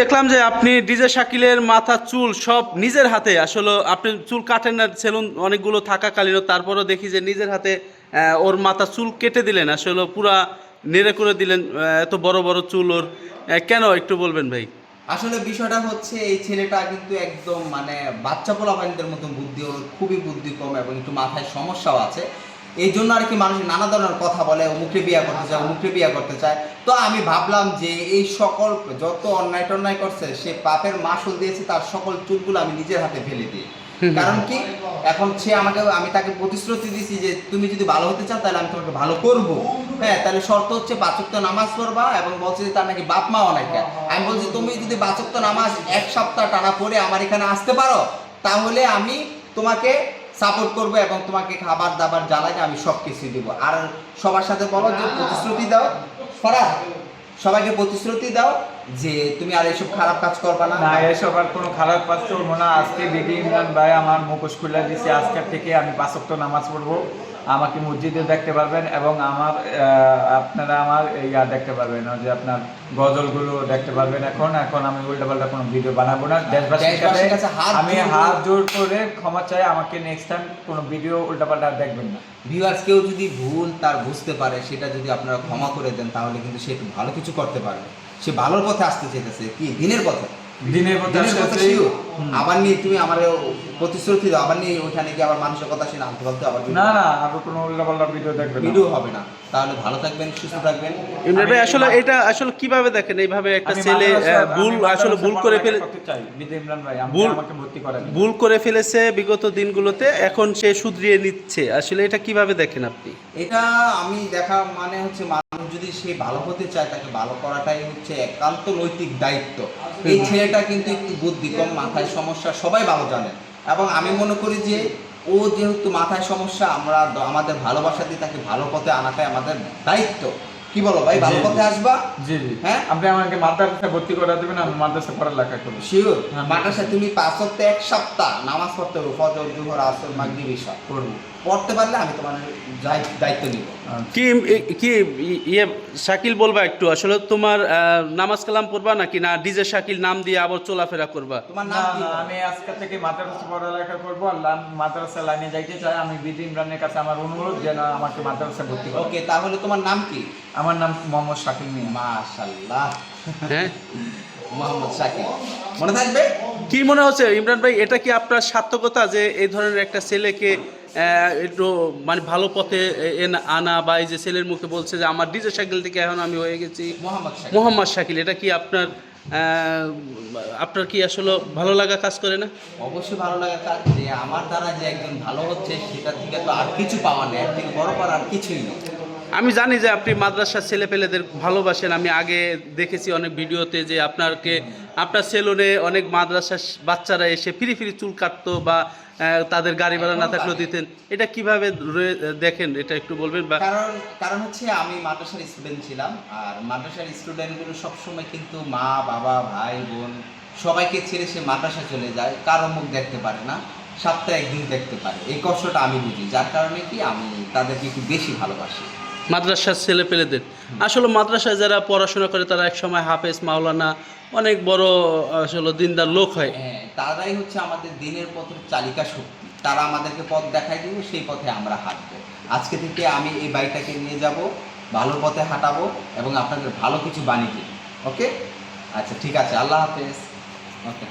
দেখলাম যে আপনি ডিজে শাকিলের মাথা, চুল সব নিজের হাতে। আসলে আপনি চুল কাটেন না, সেলুন অনেকগুলো থাকাকালীন তারপরও দেখি যে নিজের হাতে ওর মাথা চুল কেটে দিলেন। আসলে পুরা নেড়ে করে দিলেন এত বড় বড় চুল ওর। কেন একটু বলবেন ভাই? আসলে বিষয়টা হচ্ছে, এই ছেলেটা কিন্তু একদম মানে বাচ্চা পোলাপানিদের মতন বুদ্ধি, ওর খুবই বুদ্ধি কম এবং একটু মাথায় সমস্যাও আছে। এই জন্য আর কি মানুষ নানা ধরনের কথা বলে অমুকে বিয়া করতে চায় অমুকে বিয়ে করতে চায়। তো আমি ভাবলাম যে এই সকল যত অন্যায় টন্যায় করছে সে পাপের মাসুল দিয়েছে তার সকল চুলগুলো আমি নিজের হাতে ফেলে দিই। কারণ কি? এখন সে আমাকে আমি তাকে প্রতিশ্রুতি দিয়েছি যে তুমি যদি ভালো হতে চাও তাহলে আমি তোমাকে ভালো করব। হ্যাঁ তাহলে শর্ত হচ্ছে বাচক নামাজ পড়বা এবং বলছে যে তার নাকি বাপ মা অনেক আমি বলছি তুমি যদি বাচক নামাজ এক সপ্তাহ টানা পরে আমার এখানে আসতে পারো তাহলে আমি তোমাকে সাপোর্ট করব এবং তোমাকে খাবার দাবার জ্বালাই আমি সব কিছু দেবো। আর সবার সাথে বলো যে প্রতিশ্রুতি দাও। ফরা সবাইকে প্রতিশ্রুতি দাও যে তুমি আর এসব খারাপ কাজ করবা না। না, এসব আর কোনো খারাপ কাজ করব না। আজকে বিডি ইমরান ভাই আমার মুখোশ খুলে দিয়েছে আজকের থেকে আমি পাঁচক্ত নামাজ পড়ব। আমাকে মসজিদে দেখতে পারবেন এবং আমার আপনারা আমার ইয়া দেখতে পারবেন যে আপনার গজলগুলো দেখতে পারবেন এখন। এখন আমি উল্টাপাল্টা কোনো ভিডিও বানাবো না। দেশবাসীর দেশবাসীর কাছে আমি হাত জোর করে ক্ষমা চাই আমাকে নেক্সট টাইম কোনো ভিডিও উল্টাপাল্টা দেখবেন না। ভিউয়ার্স কেউ যদি ভুল তার বুঝতে পারে সেটা যদি আপনারা ক্ষমা করে দেন তাহলে কিন্তু সে একটু ভালো কিছু করতে পারবে। সে ভালোর পথে আসতে চাইতেছে। কি? দিনের পথে। দিনের পর দিনের পথে sure। আবার নিয়ে তুমি আমার প্রতিশ্রুতি দাও আবার নিয়ে ওখানে গিয়ে আবার মানুষের কথা শুনে আনতে বলতে আবার না না আর কোনো উল্টাপাল্টা ভিডিও দেখবেন ভিডিও হবে না। তাহলে ভালো থাকবেন সুস্থ থাকবেন। ভাই আসলে এটা আসলে কীভাবে দেখেন? এইভাবে একটা ছেলে ভুল আসলে ভুল করে ফেলে ভুল- আমাকে ভর্তি করেন। ভুল করে ফেলেছে বিগত দিনগুলোতে এখন সে শুধরিয়ে নিচ্ছে। আসলে এটা কীভাবে দেখেন আপনি? এটা আমি দেখা মানে হচ্ছে যদি সে ভালো হতে চায় তাকে ভালো করাটাই হচ্ছে একান্ত নৈতিক দায়িত্ব। এই ছেলেটা কিন্তু একটু বুদ্ধি কম মাথায় সমস্যা সবাই ভালো জানে। এবং আমি মনে করি যে ও যেহেতু মাথায় সমস্যা আমরা আমাদের ভালোবাসা দিয়ে তাকে ভালো পথে আনাটাই আমাদের দায়িত্ব। কি বলো ভাই ভালো। পথে আসবা? জি জি। হ্যাঁ? আপনি আমাকে মাদ্রাসা ভর্তি করে দেবেন আমি মাদ্রাসা পড়ালেখা করব শিওর হ্যাঁ। মাদ্রাসা তুমি পাঁচ সপ্তাহে এক সপ্তাহ নামাজ পড়তে হবে ফজর জোহর আসর মাগরিব ইশা করব। পড়তে পারলে আমি তোমার দায়িত্ব নিব। কি কি ইয়ে শাকিল বলবা একটু? আসলে তোমার আহ, নামাজ কালাম পড়বা নাকি? না ডিজে শাকিল নাম দিয়ে আবার চলাফেরা করবা? তোমার না নাম কি? না আমি আজকে থেকে মাদ্রাসা পড়ালেখা করব আর মাদ্রাসা লাইনে যাইতে চাই। আমি বিধি ইমরানের কাছে আমার অনুরোধ যেন আমাকে মাদ্রাসা ভর্তি করে ওকে তাহলে তোমার নাম কি? আমার নাম মোহাম্মদ শাকিল মিয়া। মাশাল্লাহ হ্যাঁ? মোহাম্মদ শাকিব মনে থাকবে? কি মনে হচ্ছে ইমরান ভাই এটা কি আপনার সার্থকতা যে এই ধরনের একটা ছেলেকে একটু মানে ভালো পথে আনা বা এই যে ছেলের মুখে বলছে যে আমার ডিজে শাকিল থেকে এখন আমি হয়ে গেছি? মোহাম্মদ শাকিল। এটা কি আপনার আপনার কি আসলে ভালো লাগা কাজ করে না? অবশ্যই ভালো লাগে তার যে আমার দ্বারা যে একজন ভালো হচ্ছে সেটা থেকে তো আর কিছু পাওয়া নেই। এর থেকে বড় পাওয়ার আর কিছুই নেই। আমি জানি যে আপনি মাদ্রাসার ছেলেপেলেদের ভালোবাসেন। আমি আগে দেখেছি অনেক ভিডিওতে যে আপনাকে আপনার সেলুনে অনেক মাদ্রাসার বাচ্চারা এসে ফ্রি ফ্রি চুল কাটতো বা তাদের গাড়ি ভাড়া না থাকলেও দিতেন। এটা কীভাবে দেখেন এটা একটু বলবেন বা কারণ কারণ হচ্ছে আমি মাদ্রাসার স্টুডেন্ট ছিলাম আর মাদ্রাসার স্টুডেন্টগুলো সবসময় কিন্তু মা বাবা ভাই বোন সবাইকে ছেড়ে সে মাদ্রাসা চলে যায় কারও মুখ দেখতে পারে না সপ্তাহে একদিন দেখতে পারে। এই কষ্টটা আমি বুঝি যার কারণে কি আমি তাদেরকে একটু বেশি ভালোবাসি। মাদ্রাসার ছেলেপেলেদের। আসলে মাদ্রাসায় যারা পড়াশোনা করে, তারা একসময় হাফেজ, মাওলানা, অনেক বড়, আসলে দিনদার লোক হয়। হ্যাঁ তারাই হচ্ছে আমাদের দিনের পথের চালিকা শক্তি। তারা আমাদেরকে পথ দেখাই দিব, সেই পথে আমরা হাঁটবো। আজকে থেকে আমি এই বাইকটাকে নিয়ে যাব, ভালো পথে হাঁটাবো এবং আপনাদের ভালো কিছু বানিয়ে ওকে? আচ্ছা ঠিক আছে। আল্লাহ হাফেজ। ওকে।